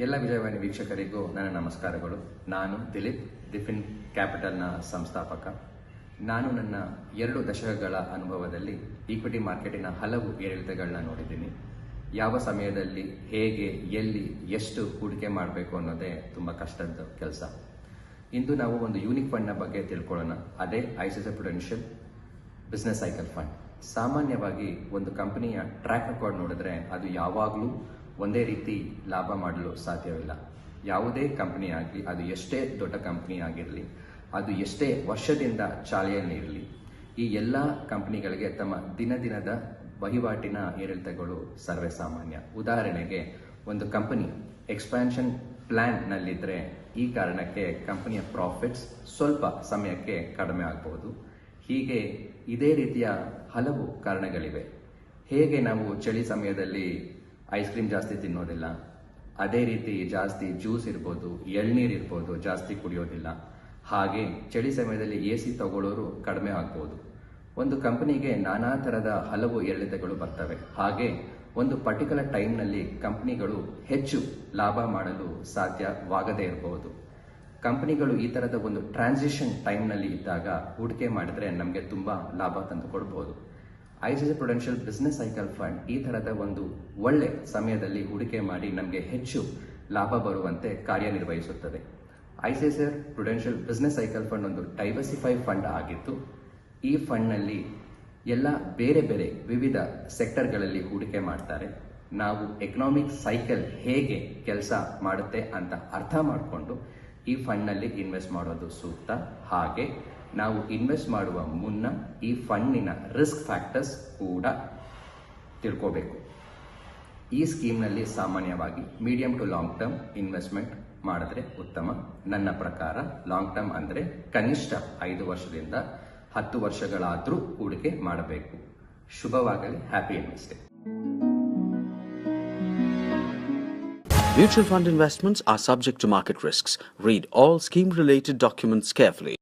ಎಲ್ಲ ವಿಜಯವಾಣಿ ವೀಕ್ಷಕರಿಗೂ ನನ್ನ ನಮಸ್ಕಾರಗಳು. ನಾನು ದಿಲೀಪ್ ದಿಫಿನ್ ಕ್ಯಾಪಿಟಲ್ನ ಸಂಸ್ಥಾಪಕ. ನಾನು ನನ್ನ ಎರಡು ದಶಕಗಳ ಅನುಭವದಲ್ಲಿ ಈಕ್ವಿಟಿ ಮಾರ್ಕೆಟಿನ ಹಲವು ಏರಿಳಿತಗಳನ್ನ ನೋಡಿದ್ದೀನಿ. ಯಾವ ಸಮಯದಲ್ಲಿ, ಹೇಗೆ, ಎಲ್ಲಿ, ಎಷ್ಟು ಹೂಡಿಕೆ ಮಾಡಬೇಕು ಅನ್ನೋದೇ ತುಂಬ ಕಷ್ಟದ ಕೆಲಸ. ಇಂದು ನಾವು ಒಂದು ಯೂನಿಕ್ ಫಂಡ್ನ ಬಗ್ಗೆ ತಿಳ್ಕೊಳ್ಳೋಣ. ಅದೇ ICICI prudential business cycle fund ಸಾಮಾನ್ಯವಾಗಿ ಒಂದು ಕಂಪನಿಯ ಟ್ರ್ಯಾಕ್ ರೆಕಾರ್ಡ್ ನೋಡಿದ್ರೆ ಅದು ಯಾವಾಗಲೂ ಒಂದೇ ರೀತಿ ಲಾಭ ಮಾಡಲು ಸಾಧ್ಯವಿಲ್ಲ. ಯಾವುದೇ ಕಂಪನಿ ಆಗಲಿ, ಅದು ಎಷ್ಟೇ ದೊಡ್ಡ ಕಂಪನಿ ಆಗಿರಲಿ, ಅದು ಎಷ್ಟೇ ವರ್ಷದಿಂದ ಚಾಲೆಯಲ್ಲಿರಲಿ ಈ ಎಲ್ಲ ಕಂಪನಿಗಳಿಗೆ ತಮ್ಮ ದಿನ ದಿನದ ವಹಿವಾಟಿನ ಏರಿಳಿತಗಳು ಸರ್ವೇ ಸಾಮಾನ್ಯ ಉದಾಹರಣೆಗೆ, ಒಂದು ಕಂಪನಿ ಎಕ್ಸ್ಪ್ಯಾನ್ಷನ್ ಪ್ಲ್ಯಾನ್ನಲ್ಲಿದ್ದರೆ ಈ ಕಾರಣಕ್ಕೆ ಕಂಪನಿಯ ಪ್ರಾಫಿಟ್ಸ್ ಸ್ವಲ್ಪ ಸಮಯಕ್ಕೆ ಕಡಿಮೆ ಆಗಬಹುದು ಹೀಗೆ ಇದೇ ರೀತಿಯ ಹಲವು ಕಾರಣಗಳಿವೆ. ಹೇಗೆ ನಾವು ಚಳಿ ಸಮಯದಲ್ಲಿ ಐಸ್ ಕ್ರೀಮ್ ಜಾಸ್ತಿ ತಿನ್ನೋದಿಲ್ಲ. ಅದೇ ರೀತಿ ಜಾಸ್ತಿ ಜ್ಯೂಸ್ ಇರ್ಬೋದು, ಎಳ್ನೀರು ಇರ್ಬೋದು ಜಾಸ್ತಿ ಕುಡಿಯೋದಿಲ್ಲ. ಹಾಗೆ ಚಳಿ ಸಮಯದಲ್ಲಿ ಎ ಸಿ ತಗೊಳ್ಳೋರು ಕಡಿಮೆ ಆಗ್ಬೋದು. ಒಂದು ಕಂಪನಿಗೆ ನಾನಾ ಥರದ ಹಲವು ಏರಿಳಿತಗಳು ಬರ್ತವೆ. ಹಾಗೆ ಒಂದು ಪರ್ಟಿಕ್ಯುಲರ್ ಟೈಮ್ನಲ್ಲಿ ಕಂಪ್ನಿಗಳು ಹೆಚ್ಚು ಲಾಭ ಮಾಡಲು ಸಾಧ್ಯವಾಗದೇ ಇರಬಹುದು ಕಂಪನಿಗಳು ಈ ಥರದ ಒಂದು ಟ್ರಾನ್ಸಿಷನ್ ಟೈಮ್ನಲ್ಲಿ ಇದ್ದಾಗ, ಹೂಡಿಕೆ ಮಾಡಿದ್ರೆ ನಮಗೆ ತುಂಬ ಲಾಭ ತಂದು ಕೊಡಬಹುದು ICICI prudential business cycle fund ಈ ತರದ ಒಂದು ಒಳ್ಳೆ ಸಮಯದಲ್ಲಿ ಹೂಡಿಕೆ ಮಾಡಿ ನಮಗೆ ಹೆಚ್ಚು ಲಾಭ ಬರುವಂತೆ ಕಾರ್ಯನಿರ್ವಹಿಸುತ್ತದೆ. ICICI prudential business cycle fund ಒಂದು ಡೈವರ್ಸಿಫೈ ಫಂಡ್ ಆಗಿದ್ದು, ಈ ಫಂಡ್ನಲ್ಲಿ ಎಲ್ಲ ಬೇರೆ ಬೇರೆ ವಿವಿಧ ಸೆಕ್ಟರ್ಗಳಲ್ಲಿ ಹೂಡಿಕೆ ಮಾಡ್ತಾರೆ. ನಾವು ಎಕನಾಮಿಕ್ ಸೈಕಲ್ ಹೇಗೆ ಕೆಲಸ ಮಾಡುತ್ತೆ ಅಂತ ಅರ್ಥ ಮಾಡಿಕೊಂಡು ಈ ಫಂಡ್ನಲ್ಲಿ ಇನ್ವೆಸ್ಟ್ ಮಾಡೋದು ಸೂಕ್ತ. ಹಾಗೆ ನಾವು ಇನ್ವೆಸ್ಟ್ ಮಾಡುವ ಮುನ್ನ ಈ ಫಂಡಿನ ರಿಸ್ಕ್ ಫ್ಯಾಕ್ಟರ್ಸ್ ಕೂಡ ತಿಳ್ಕೋಬೇಕು ಈ ಸ್ಕೀಮ್ನಲ್ಲಿ ಸಾಮಾನ್ಯವಾಗಿ medium to long term investment ಮಾಡಿದ್ರೆ ಉತ್ತಮ ನನ್ನ ಪ್ರಕಾರ ಲಾಂಗ್ ಟರ್ಮ್ ಅಂದರೆ ಕನಿಷ್ಠ ಐದು ವರ್ಷದಿಂದ ಹತ್ತು ವರ್ಷಗಳಾದರೂ ಹೂಡಿಕೆ ಮಾಡಬೇಕು ಶುಭವಾಗಲಿ happy investing Mutual fund investments are subject to market risks. Read all scheme related documents carefully.